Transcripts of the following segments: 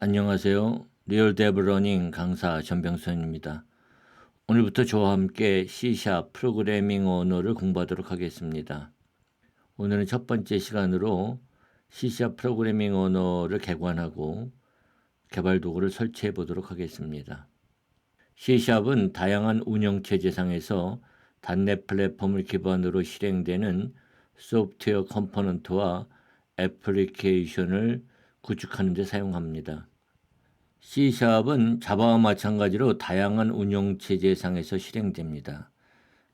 안녕하세요. 리얼 데브 러닝 강사 전병선입니다. 오늘부터 저와 함께 C샵 프로그래밍 언어를 공부하도록 하겠습니다. 오늘은 첫 번째 시간으로 C샵 프로그래밍 언어를 개관하고 개발 도구를 설치해 보도록 하겠습니다. C샵은 다양한 운영체제상에서 단넷 플랫폼을 기반으로 실행되는 소프트웨어 컴포넌트와 애플리케이션을 구축하는 데 사용합니다. C샵은 자바와 마찬가지로 다양한 운영체제상에서 실행됩니다.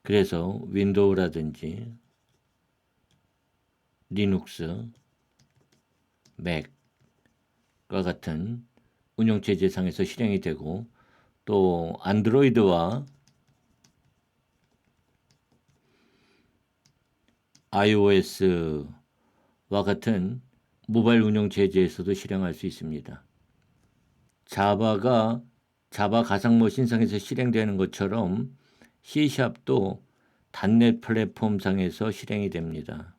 그래서 윈도우라든지 리눅스, 맥과 같은 운영체제상에서 실행이 되고 또 안드로이드와 iOS와 같은 모바일 운영 체제에서도 실행할 수 있습니다. 자바가 자바 가상모 신상에서 실행되는 것처럼 C샵도 단넷 플랫폼상에서 실행이 됩니다.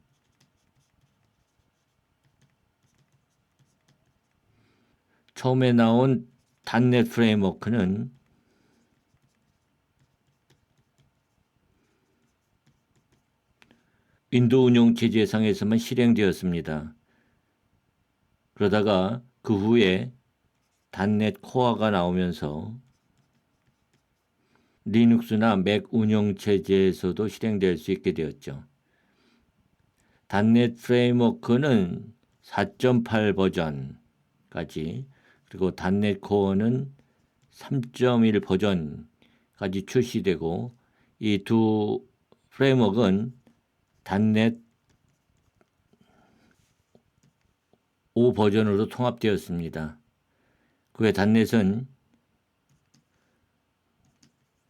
처음에 나온 단넷 프레임워크는 윈도우 운영 체제상에서만 실행되었습니다. 그러다가 그 후에 단넷 코어가 나오면서 리눅스나 맥 운영 체제에서도 실행될 수 있게 되었죠. 단넷 프레임워크는 4.8 버전까지 그리고 단넷 코어는 3.1 버전까지 출시되고 이 두 프레임워크는 단넷 5 버전으로 통합되었습니다. 그 외 단넷은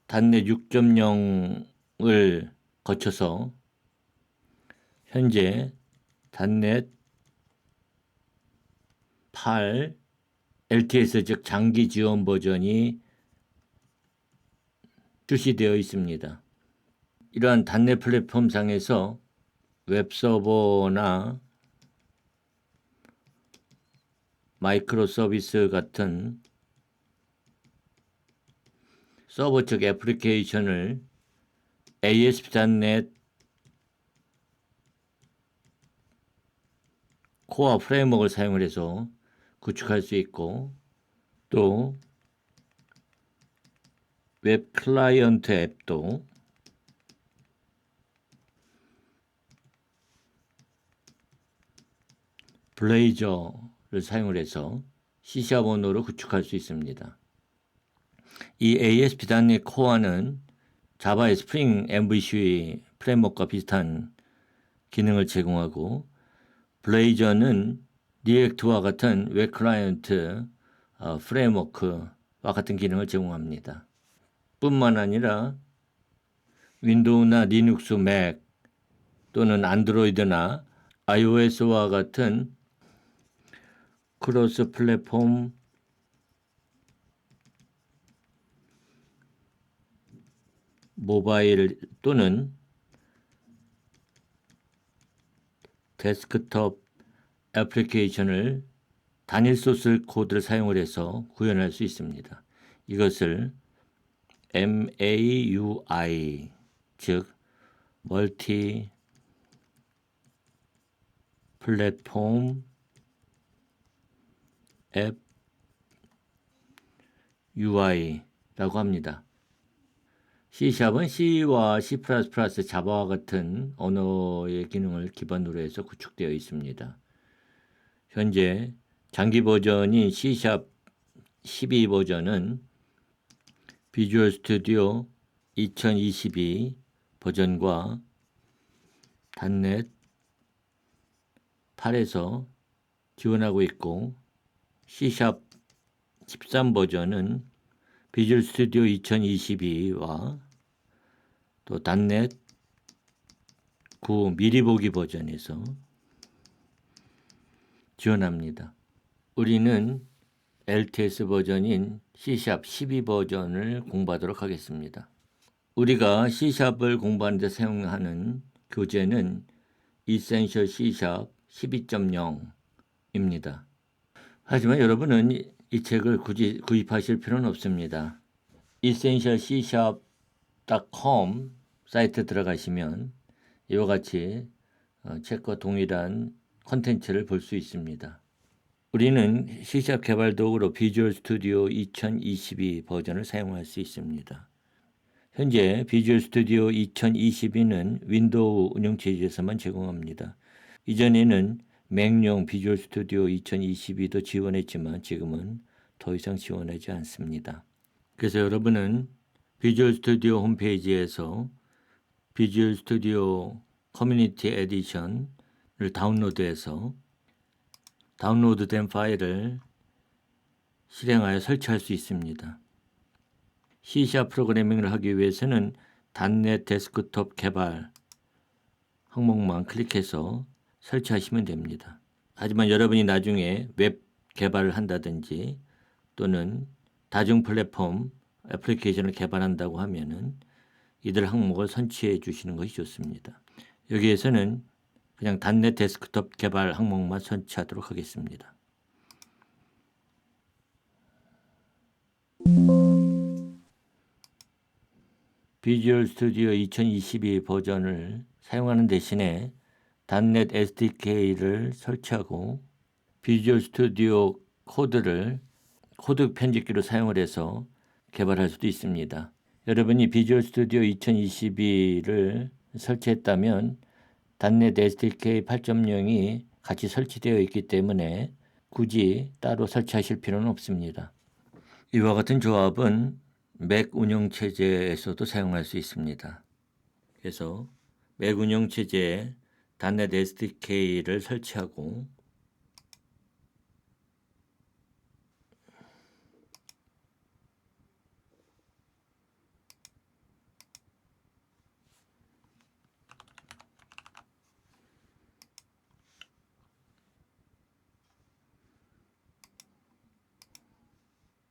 단넷 6.0을 거쳐서 현재 단넷 8 LTS 즉 장기 지원 버전이 출시되어 있습니다. 이러한 단넷 플랫폼상에서 웹서버나 마이크로 서비스 같은 서버 쪽 애플리케이션을 ASP.NET 코어 프레임워크를 사용을 해서 구축할 수 있고 또 웹 클라이언트 앱도 블레이저 를 사용을 해서 C샵 언어로 구축할 수 있습니다. 이 ASP.NET 코어는 자바의 스프링 MVC 프레임워크와 비슷한 기능을 제공하고 블레이저는 리액트와 같은 웹 클라이언트 어, 프레임워크와 같은 기능을 제공합니다. 뿐만 아니라 윈도우나 리눅스, 맥 또는 안드로이드나 iOS와 같은 크로스 플랫폼 모바일 또는 데스크톱 애플리케이션을 단일 소스 코드를 사용을 해서 구현할 수 있습니다. 이것을 MAUI 즉 멀티 플랫폼 앱 UI라고 합니다. C샵은 C와 C++ 자바와 같은 언어의 기능을 기반으로 해서 구축되어 있습니다. 현재 장기 버전인 C샵 12 버전은 비주얼 스튜디오 2022 버전과 단넷 8에서 지원하고 있고 C샵 13 버전은 비주얼 스튜디오 2022와 또 단넷 9 미리 보기 버전에서 지원합니다. 우리는 LTS 버전인 C샵 12 버전을 공부하도록 하겠습니다. 우리가 C샵을 공부하는 데 사용하는 교재는 Essential C샵 12.0입니다. 하지만 여러분은 이, 이 책을 굳이 구입하실 필요는 없습니다. essentialccshop.com 사이트 들어가시면 이와 같이 어, 책과 동일한 콘텐츠를 볼 수 있습니다. 우리는 C샵 개발 도구로 비주얼 스튜디오 2022 버전을 사용할 수 있습니다. 현재 비주얼 스튜디오 2022는 윈도우 운영체제에서만 제공합니다. 이전에는 맥용 비주얼 스튜디오 2022도 지원했지만 지금은 더 이상 지원하지 않습니다. 그래서 여러분은 비주얼 스튜디오 홈페이지에서 비주얼 스튜디오 커뮤니티 에디션을 다운로드해서 다운로드된 파일을 실행하여 설치할 수 있습니다. C샵 프로그래밍을 하기 위해서는 단넷 데스크톱 개발 항목만 클릭해서 설치하시면 됩니다. 하지만 여러분이 나중에 웹 개발을 한다든지 또는 다중 플랫폼 애플리케이션을 개발한다고 하면은 이들 항목을 선취해 주시는 것이 좋습니다. 여기에서는 그냥 단넷 데스크톱 개발 항목만 선취하도록 하겠습니다. 비주얼 스튜디오 2022 버전을 사용하는 대신에 단넷 SDK를 설치하고 비주얼 스튜디오 코드를 코드 편집기로 사용을 해서 개발할 수도 있습니다. 여러분이 비주얼 스튜디오 2022를 설치했다면 단넷 SDK 8.0이 같이 설치되어 있기 때문에 굳이 따로 설치하실 필요는 없습니다. 이와 같은 조합은 맥 운영 체제에서도 사용할 수 있습니다. 그래서 맥 운영 체제에 단넷 SDK를 설치하고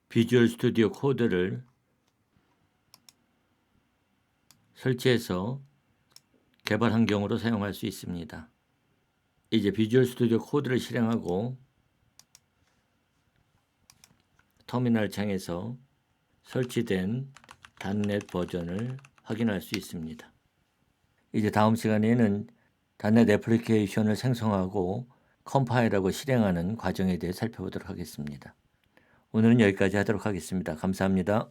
비주얼 스튜디오 코드를 설치해서 개발 환경으로 사용할 수 있습니다. 이제 비주얼 스튜디오 코드를 실행하고 터미널 창에서 설치된 단넷 버전을 확인할 수 있습니다. 이제 다음 시간에는 단넷 애플리케이션을 생성하고 컴파일하고 실행하는 과정에 대해 살펴보도록 하겠습니다. 오늘은 여기까지 하도록 하겠습니다. 감사합니다.